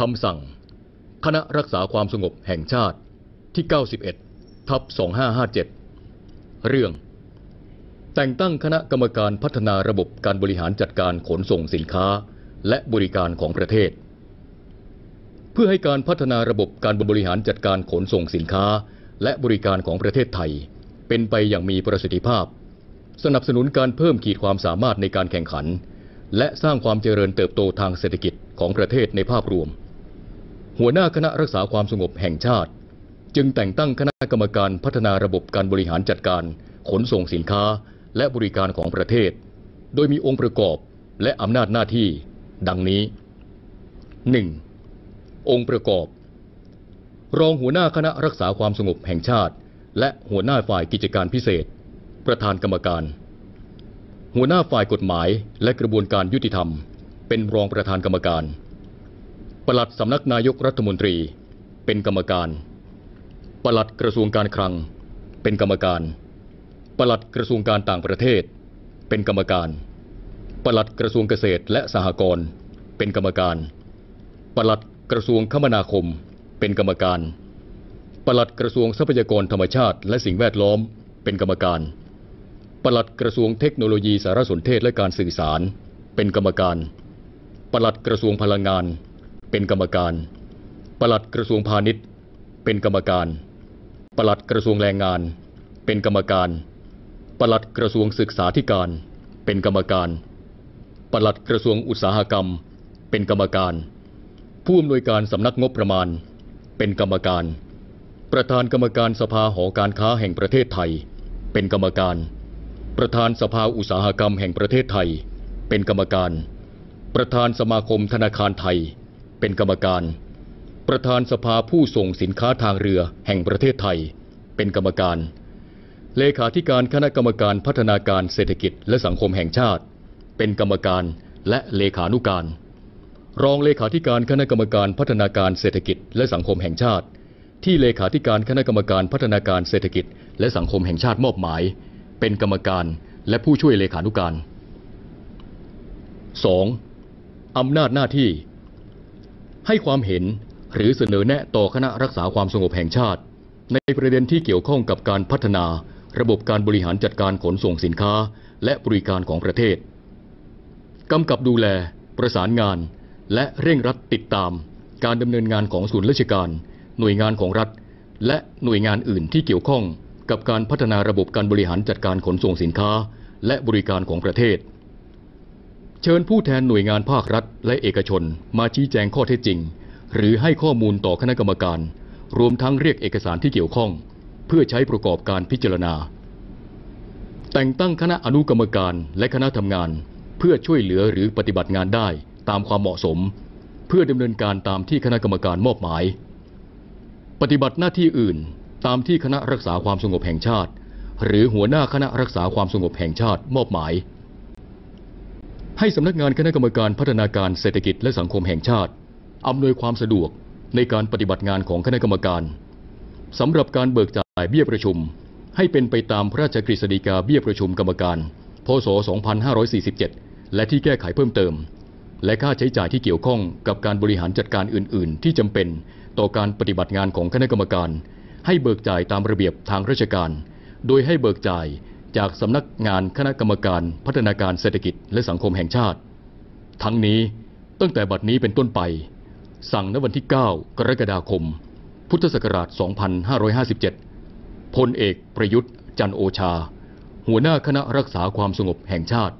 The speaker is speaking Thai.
คำสั่ง คณะรักษาความสงบแห่งชาติที่ 91 ทับ 2557 เรื่อง แต่งตั้งคณะกรรมการพัฒนาระบบการบริหารจัดการขนส่งสินค้า และบริการของประเทศ เพื่อให้การพัฒนาระบบการบริหารจัดการขนส่งสินค้า และบริการของประเทศไทย เป็นไปอย่างมีประสิทธิภาพ สนับสนุนการเพิ่มขีดความสามารถในการแข่งขัน และสร้างความเจริญเติบโตทางเศรษฐกิจของประเทศในภาพรวม หัวหน้าคณะรักษาความสงบแห่งชาติ จึงแต่งตั้งคณะกรรมการพัฒนาระบบการบริหารจัดการ ขนส่งสินค้า และบริการของประเทศ โดยมีองค์ประกอบและอำนาจหน้าที่ ดังนี้ 1. องค์ประกอบ รองหัวหน้าคณะรักษาความสงบแห่งชาติ และหัวหน้าฝ่ายกิจการพิเศษ ประธานกรรมการ หัวหน้าฝ่ายกฎหมายและกระบวนการยุติธรรม เป็นรองประธานกรรมการ ปลัดสำนักนายกรัฐมนตรีเป็นกรรมการ ปลัดกระทรวงการคลัง เป็นกรรมการ ปลัดกระทรวงการต่างประเทศ เป็นกรรมการ ปลัดกระทรวงเกษตรและสหกรณ์ เป็นกรรมการ ปลัดกระทรวงคมนาคม เป็นกรรมการ ปลัดกระทรวงทรัพยากรธรรมชาติและสิ่งแวดล้อม เป็นกรรมการ ปลัดกระทรวงเทคโนโลยีสารสนเทศและการสื่อสาร เป็นกรรมการ ปลัดกระทรวงพลังงาน เป็นกรรมการ ปลัดกระทรวงพาณิชย์ เป็นกรรมการ ปลัดกระทรวงแรงงาน เป็นกรรมการ ปลัดกระทรวงศึกษาธิการ เป็นกรรมการ ปลัดกระทรวงอุตสาหกรรม เป็นกรรมการ ผู้อำนวยการสำนักงบประมาณ เป็นกรรมการ ประธานกรรมการสภาหอการค้าแห่งประเทศไทย เป็นกรรมการ ประธานสภาอุตสาหกรรมแห่งประเทศไทย เป็นกรรมการ ประธานสมาคมธนาคารไทย เป็นกรรมการ ประธานสภาผู้ส่งสินค้าทางเรือแห่งประเทศไทย เป็นกรรมการ เลขาธิการคณะกรรมการพัฒนาการเศรษฐกิจและสังคมแห่งชาติ เป็นกรรมการและเลขานุการ รองเลขาธิการคณะกรรมการพัฒนาการเศรษฐกิจและสังคมแห่งชาติ ที่เลขาธิการคณะกรรมการพัฒนาการเศรษฐกิจ และสังคมแห่งชาติมอบหมาย เป็นกรรมการและผู้ช่วยเลขานุการ 2. อำนาจหน้าที่ ให้ความเห็นหรือเสนอแนะต่อคณะรักษาความสงบแห่งชาติ ในประเด็นที่เกี่ยวข้องกับการพัฒนา ระบบการบริหารจัดการขนส่งสินค้า และบริการของประเทศกำกับดูแล ประสานงาน และเร่งรัดติดตาม การดำเนินงานของส่วนราชการ หน่วยงานของรัฐ และหน่วยงานอื่นที่เกี่ยวข้องกับการพัฒนาระบบการบริหารจัดการขนส่งสินค้า และบริการของประเทศ เชิญผู้แทนหน่วยงานภาครัฐ และเอกชน มาชี้แจงข้อเท็จจริง หรือให้ข้อมูลต่อคณะกรรมการ รวมทั้งเรียกเอกสารที่เกี่ยวข้อง เพื่อใช้ประกอบการพิจารณา แต่งตั้งคณะอนุกรรมการและคณะทำงาน เพื่อช่วยเหลือหรือปฏิบัติงานได้ตามความเหมาะสม เพื่อดำเนินการตามที่คณะกรรมการมอบหมาย ปฏิบัติหน้าที่อื่นตามที่คณะรักษาความสงบแห่งชาติ หรือหัวหน้าคณะรักษาความสงบแห่งชาติมอบหมาย ให้สำนักงานคณะกรรมการพัฒนาการเศรษฐกิจและสังคมแห่งชาติ อำนวยความสะดวกในการปฏิบัติงานของคณะกรรมการสำหรับการเบิกจ่ายเบี้ยประชุม ให้เป็นไปตามพระราชกฤษฎีกาเบี้ยประชุมกรรมการ พศ 2547 และที่แก้ไขเพิ่มเติม และค่าใช้จ่ายที่เกี่ยวข้องกับการบริหารจัดการอื่น ๆ ที่จำเป็นต่อการปฏิบัติงานของคณะกรรมการ ให้เบิกจ่ายตามระเบียบทางราชการ โดยให้เบิกจ่าย จากสำนักงานคณะกรรมการพัฒนาการเศรษฐกิจและสังคมแห่งชาติ ทั้งนี้ตั้งแต่บัดนี้เป็นต้นไป สั่งณวันที่ 9 กรกฎาคม พุทธศักราช 2557 พลเอกประยุทธ์จันโอชา หัวหน้าคณะรักษาความสงบแห่งชาติ